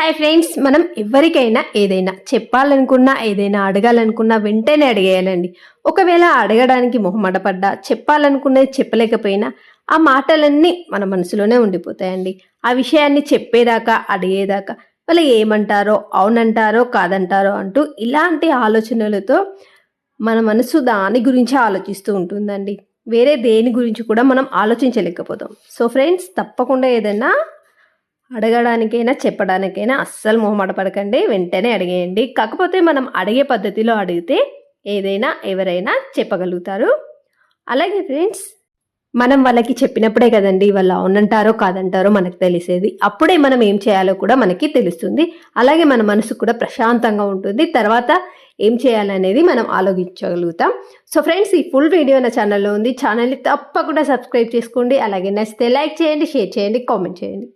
Hi friends మనం ఎవరికైనా ఏదైనా చెప్పాలనుకున్నా ఏదైనా అడగాలనుకున్నా వెంటనే అడిగేయాలండి. ఒకవేళ అడగడానికి మొహమాట పడ్డా చెప్పాలనుకున్నది చెప్పలేకపోయినా ఆ మాటలన్నీ మన మనసులోనే ఉండిపోతాయండి. ఆ విషయాన్ని చెప్పేదాకా అడిగేదాకా వాళ్ళు ఏమంటారో అవునంటారో కాదంటారో అంటూ ఇలాంటి ఆలోచనలతో మన మనసు దాని గురించి ఆలోచిస్తూ ఉంటుందండి. వేరే దేని గురించి కూడా మనం ఆలోచించలేకపోతాం. సో ఫ్రెండ్స్ తప్పకుండా ఏదైనా అడగడానికైనా చెప్పడానికైనా అస్సలు మొహమాట పడకండి. వెంటనే అడిగేయండి. కాకపోతే మనం అడిగే పద్ధతిలో అడిగితే ఏదైనా ఎవరైనా చెప్పగలుగుతారు. అలాగే ఫ్రెండ్స్ మనం వాళ్ళకి చెప్పినప్పుడే కదండి వాళ్ళు అవునంటారో కాదంటారో మనకు తెలిసేది. అప్పుడే మనం ఏం చేయాలో కూడా మనకి తెలుస్తుంది. అలాగే మన మనసు కూడా ప్రశాంతంగా ఉంటుంది. తర్వాత ఏం చేయాలనేది మనం ఆలోచించగలుగుతాం. సో ఫ్రెండ్స్ ఈ ఫుల్ వీడియో నా ఛానల్లో ఉంది. ఛానల్ని తప్పకుండా సబ్స్క్రైబ్ చేసుకోండి. అలాగే నచ్చితే లైక్ చేయండి షేర్ చేయండి కామెంట్ చేయండి.